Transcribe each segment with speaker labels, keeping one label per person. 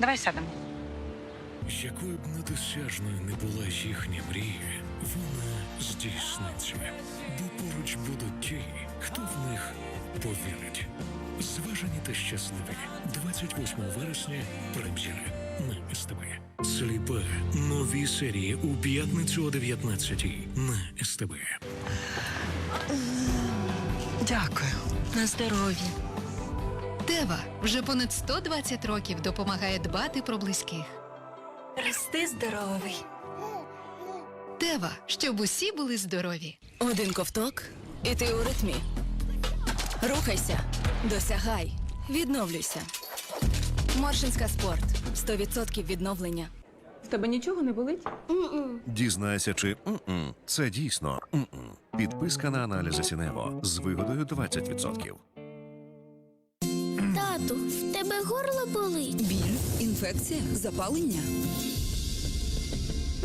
Speaker 1: Давай сядемо.
Speaker 2: Якою б недосяжною не була їхня мрія, вона здійсниться, бо поруч будуть ті, хто в них повірить. Зважені та щасливі. 28 вересня. Прем'єра на СТБ. Сліпе. Нові серії у п'ятницю о 19 на СТБ.
Speaker 3: Дякую. На здоров'я.
Speaker 4: Тева вже понад 120 років допомагає дбати про близьких.
Speaker 3: Рости здоровий.
Speaker 4: Тева, щоб усі були здорові.
Speaker 5: Один ковток, і ти у ритмі. Рухайся, досягай, відновлюйся. Моршинська спорт 100% відновлення.
Speaker 6: В тебе нічого не болить?
Speaker 7: Дізнайся, чи м-м, це дійсно м-м. Підписка на аналізи Сінево з вигодою 20%.
Speaker 8: Тату, в тебе горло болить.
Speaker 5: Біль, інфекція, запалення.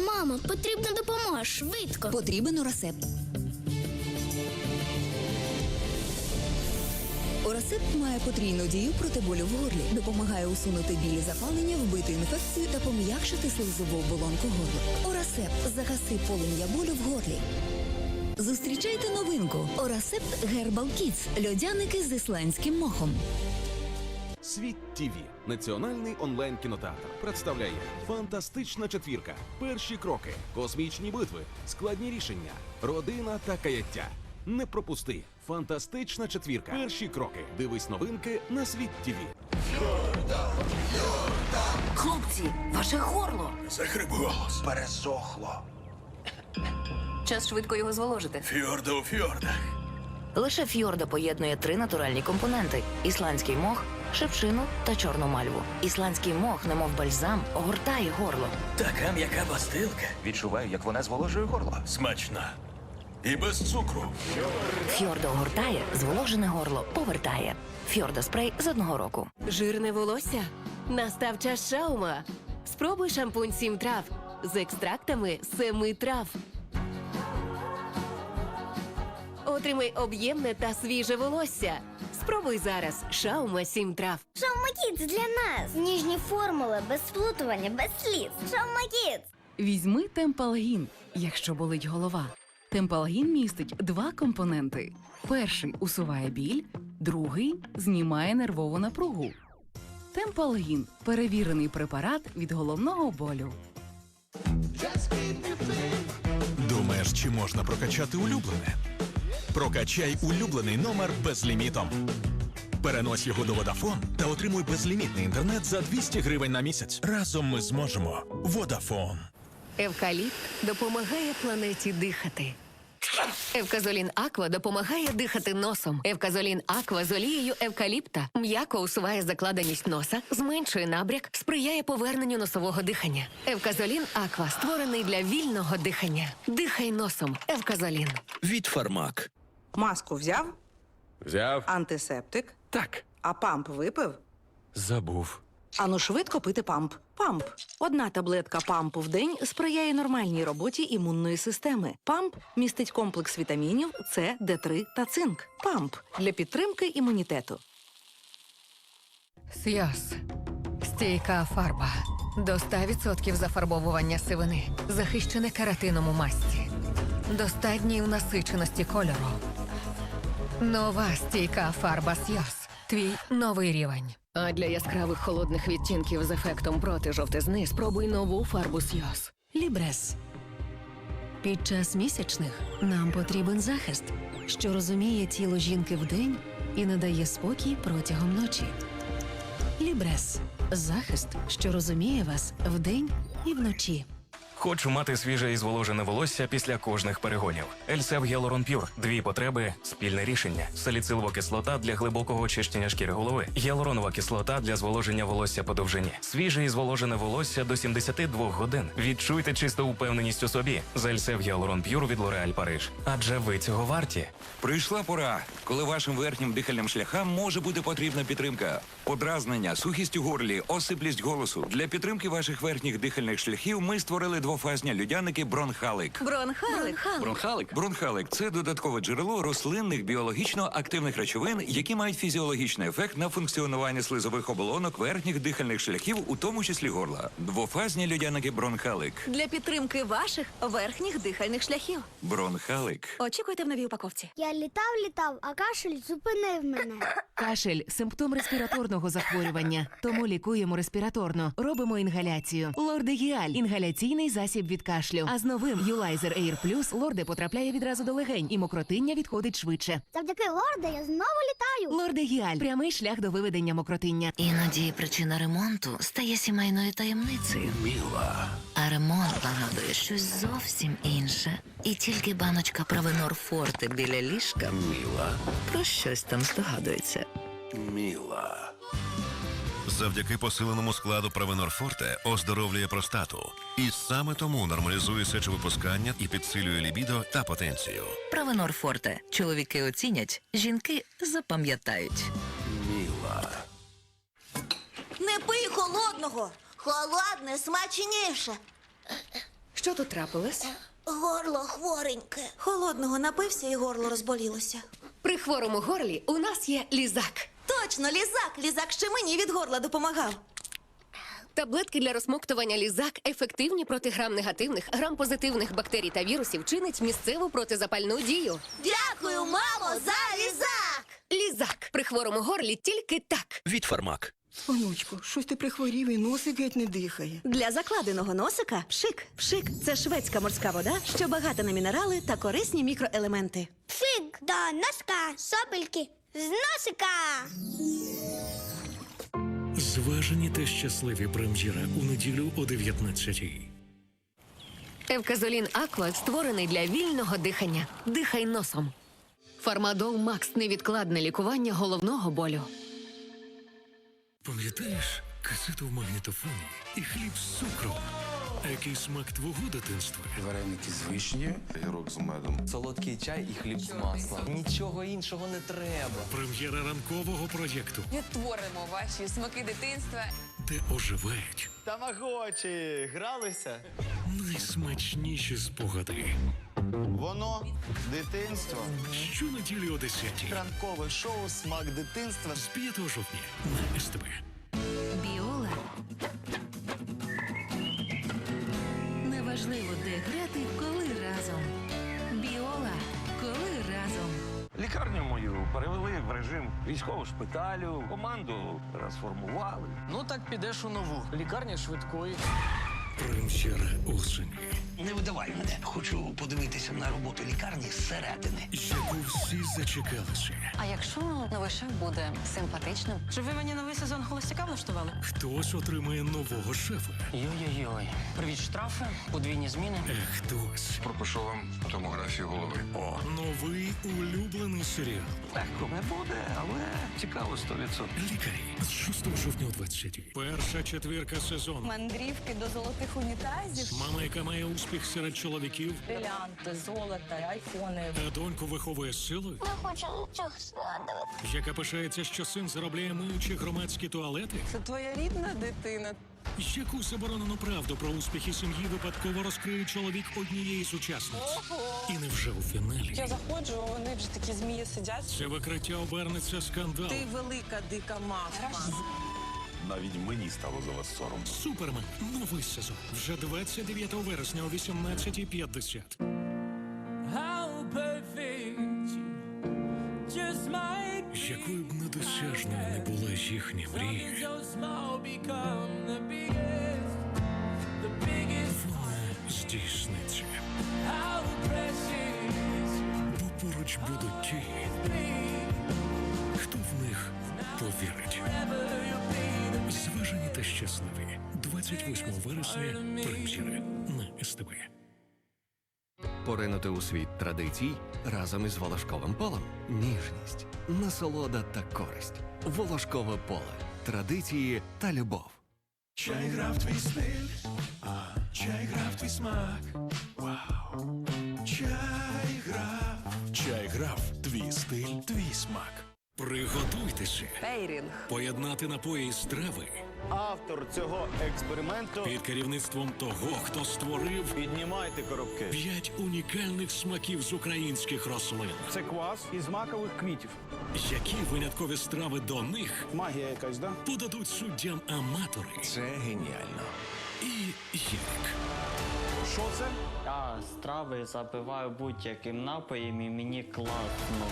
Speaker 8: Мамо, потрібна допомога швидко.
Speaker 5: Потрібен рецепт. Орасепт має потрійну дію проти болю в горлі, допомагає усунути білі запалення, вбити інфекцію та пом'якшити слизову оболонку горла. Орасепт загаси полум'я болю в горлі. Зустрічайте новинку Орасепт Гербал Kids – льодяники з ісландським мохом.
Speaker 9: Світ ТВ – національний онлайн кінотеатр представляє фантастична четвірка, перші кроки, космічні битви, складні рішення, родина та каяття. Не пропусти фантастична четвірка. Перші кроки. Дивись новинки на світ ТВ.
Speaker 5: Хлопці, ваше горло!
Speaker 2: Захрип голос.
Speaker 10: Пересохло.
Speaker 5: Час швидко його зволожити.
Speaker 2: Фьорда у фьордах.
Speaker 11: Лише фьорда поєднує три натуральні компоненти: ісландський мох, шевчину та чорну мальву. Ісландський мох, немов бальзам, огортає горло.
Speaker 10: Така м'яка бастилка. Відчуваю, як вона зволожує горло.
Speaker 2: Смачна. І без цукру.
Speaker 11: Фьорда огортає, зволожене горло повертає. Фьорда спрей з одного року.
Speaker 5: Жирне волосся? Настав час шаума. Спробуй шампунь сім трав з екстрактами семи трав. Отримай об'ємне та свіже волосся. Спробуй зараз шаума сім трав.
Speaker 8: Шаумакіц для нас. Ніжні формули, без сплутування, без сліз. Шаумакіц.
Speaker 6: Візьми темпалгін, якщо болить голова. Темпалгін містить два компоненти: перший усуває біль, другий знімає нервову напругу. Темпалгін перевірений препарат від головного болю.
Speaker 2: Думаєш, чи можна прокачати улюблене? Прокачай улюблений номер безлімітом. Перенось його до Vodafone та отримуй безлімітний інтернет за 200 гривень на місяць. Разом ми зможемо. Vodafone.
Speaker 4: Евкаліпт допомагає планеті дихати. Евказолін Аква допомагає дихати носом. Евказолін Аква з олією евкаліпта м'яко усуває закладеність носа, зменшує набряк, сприяє поверненню носового дихання. Евказолін Аква створений для вільного дихання. Дихай носом. Евказолін.
Speaker 10: Від фармак.
Speaker 1: Маску взяв,
Speaker 9: Взяв.
Speaker 1: антисептик,
Speaker 9: Так.
Speaker 1: а памп випив.
Speaker 9: Забув.
Speaker 1: Ану швидко пити памп. Памп. Одна таблетка пампу в день сприяє нормальній роботі імунної системи. Памп містить комплекс вітамінів С, Д3 та цинк. Памп для підтримки імунітету.
Speaker 4: Сйоз. Стійка фарба. До 100% зафарбовування сивини. Захищене кератином у масті. Достатньої в насиченості кольору. Нова стійка фарба Сйоз. Твій новий рівень. А для яскравих холодних відтінків з ефектом проти жовтизни спробуй нову фарбу Сйоз. Лібрес. Під час місячних нам потрібен захист, що розуміє тіло жінки вдень і надає спокій протягом ночі. Лібрес захист, що розуміє вас вдень і вночі.
Speaker 10: Хочу мати свіже і зволожене волосся після кожних перегонів. Ельсев Гіалурон Пюр. Дві потреби, спільне рішення. Саліцилова кислота для глибокого очищення шкіри голови. Гіалуронова кислота для зволоження волосся по довжині. Свіже і зволожене волосся до 72 годин. Відчуйте чисту упевненість у собі. з Ельсев Гіалурон Пюр від L'Oréal Париж. Адже ви цього варті.
Speaker 12: Прийшла пора, коли вашим верхнім дихальним шляхам може бути потрібна підтримка. Подразнення, сухість у горлі, осиплість голосу. Для підтримки ваших верхніх дихальних шляхів ми створили двофазні людяники Бронхалик.
Speaker 3: Бронхалик.
Speaker 12: Бронхалик. Бронхалик це додаткове джерело рослинних біологічно активних речовин, які мають фізіологічний ефект на функціонування слизових оболонок верхніх дихальних шляхів, у тому числі горла. Двофазні людяники Бронхалик.
Speaker 3: Для підтримки ваших верхніх дихальних шляхів.
Speaker 12: Бронхалик.
Speaker 3: Очікуйте в новій упаковці.
Speaker 8: Я літав, літав, а кашель зупинив мене.
Speaker 13: Кашель симптом респіраторного захворювання, тому лікуємо респіраторно. Робимо інгаляцію. Лордегіаль інгаляційний засіб від кашлю. А з новим Юлайзер Air Plus лорде потрапляє відразу до легень, і мокротиння відходить швидше.
Speaker 8: Завдяки лорда я знову літаю.
Speaker 13: Лордегіаль прямий шлях до виведення мокротиння.
Speaker 11: Іноді причина ремонту стає сімейною таємницею. Міла. А ремонт нагадує щось зовсім інше. І тільки баночка Правенор Форте біля ліжка Міла. про щось там здогадується.
Speaker 7: Завдяки посиленому складу Провенор Форте оздоровлює простату. І саме тому нормалізує сечовипускання і підсилює лібідо та потенцію.
Speaker 11: Правенор Форте. Чоловіки оцінять, жінки запам'ятають.
Speaker 3: Не пий холодного.
Speaker 8: Холодне смачніше.
Speaker 4: Що тут трапилось?
Speaker 8: Горло хвореньке.
Speaker 3: Холодного напився і горло розболілося.
Speaker 4: При хворому горлі у нас є лізак.
Speaker 3: Точно, лізак. Лізак ще мені від горла допомагав.
Speaker 4: Таблетки для розмоктування лізак ефективні проти грам-негативних, грам-позитивних бактерій та вірусів чинить місцеву протизапальну дію.
Speaker 8: Дякую, мамо, за лізак.
Speaker 4: Лізак при хворому горлі тільки так.
Speaker 10: Від фармак.
Speaker 3: Онучко, щось ти прихворів і носик геть не дихає. Для закладеного носика пшик. Пшик це шведська морська вода, що багата на мінерали та корисні мікроелементи.
Speaker 8: Фиг до носка, сопельки з носика.
Speaker 2: Зважені та щасливі прем'єра у неділю о 19-й.
Speaker 4: Евказолін Аква створений для вільного дихання. Дихай носом. Фармадол Макс невідкладне лікування головного болю.
Speaker 2: Пам'ятаєш касету в магнітофоні і хліб з цукром? А який смак твого дитинства?
Speaker 14: Вареники з вишні, гірок з медом.
Speaker 15: Солодкий чай і хліб з маслом. Нічого іншого не треба.
Speaker 2: Прем'єра ранкового проєкту,
Speaker 3: Відтворимо ваші смаки дитинства.
Speaker 2: де оживають
Speaker 15: Тамагочі, гралися?
Speaker 2: найсмачніші спогади.
Speaker 15: Воно дитинство.
Speaker 2: Щонеділі о 10-й.
Speaker 15: Ранкове шоу Смак дитинства.
Speaker 2: З 5 жовтня на СТБ.
Speaker 14: Лікарню мою перевели в режим військового шпиталю, команду розформували.
Speaker 15: Ну так підеш у нову. Лікарня швидкої.
Speaker 2: Прем'єра осені,
Speaker 14: Не видавай мене. Хочу подивитися на роботу лікарні зсередини.
Speaker 2: яку всі зачекалися.
Speaker 3: А якщо новий шеф буде симпатичним? Чи ви мені новий сезон холостяка влаштували?
Speaker 2: Хтось отримає нового шефа,
Speaker 15: Йой-йой-йой. Привіт, штрафи, подвійні зміни.
Speaker 2: а хтось
Speaker 14: Пропишу вам томографію голови. О,
Speaker 2: новий улюблений серіал.
Speaker 14: легко не буде, але цікаво 100%.
Speaker 2: Лікарі з 6 жовтня о 20 Перша четвірка сезону.
Speaker 3: Мандрівки до золотих унітазів.
Speaker 2: Мама, яка має успіх серед чоловіків,
Speaker 3: Брилянти, золото, айфони.
Speaker 2: а доньку виховує силою,
Speaker 8: Не хочу нічого згадувати.
Speaker 2: яка пишається, що син заробляє миючі громадські туалети,
Speaker 3: Це твоя рідна дитина.
Speaker 2: яку заборонену правду про успіхи сім'ї випадково розкриє чоловік однієї з учасниць. І невже у фіналі
Speaker 3: Я заходжу, а вони вже такі змії сидять.
Speaker 2: це викриття обернеться скандалом?
Speaker 3: велика дика мавпа.
Speaker 14: Навіть мені стало за вас сором.
Speaker 2: Супермен. Новий сезон. Вже 29 вересня о 18.50. Якою б недосяжною не була їхня мрія, вона здійсниться. Бо поруч будуть ті, хто в них повірить. Зважені та щасливі. 28 вересня. Прем'єра на СТБ.
Speaker 15: Поринути у світ традицій разом із волошковим полем. Ніжність, насолода та користь. Волошкове поле. Традиції та любов.
Speaker 2: Чай грав твій стиль, а чай грав твій смак. Вау. Чай грав, чай грав твій стиль, твій смак. Приготуйтеся
Speaker 16: Пейрінг.
Speaker 2: поєднати напої і страви
Speaker 14: Автор цього експерименту
Speaker 2: під керівництвом того, хто створив
Speaker 14: піднімайте коробки.
Speaker 2: п'ять унікальних смаків з українських рослин.
Speaker 14: Це квас із макових квітів.
Speaker 2: Які виняткові страви до них
Speaker 14: Магія якась, да?
Speaker 2: подадуть суддям аматори
Speaker 17: Це геніально.
Speaker 2: і Єрик.
Speaker 14: Що це?
Speaker 18: Я страви запиваю будь-яким напоєм і мені класно.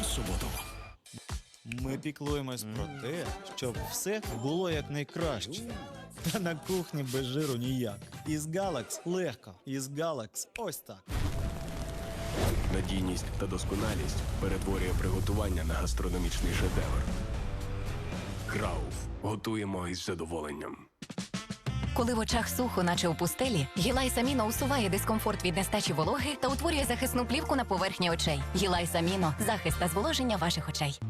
Speaker 2: у суботу.
Speaker 19: Ми піклуємось про те, щоб все було якнайкраще. Та на кухні без жиру ніяк. Із Галакс легко. Із Галакс ось так.
Speaker 14: Надійність та досконалість перетворює приготування на гастрономічний шедевр. Крауф. Готуємо із задоволенням.
Speaker 13: Коли в очах сухо, наче у пустелі, Гілай Саміно усуває дискомфорт від нестачі вологи та утворює захисну плівку на поверхні очей. Гілай Саміно захист та зволоження ваших очей.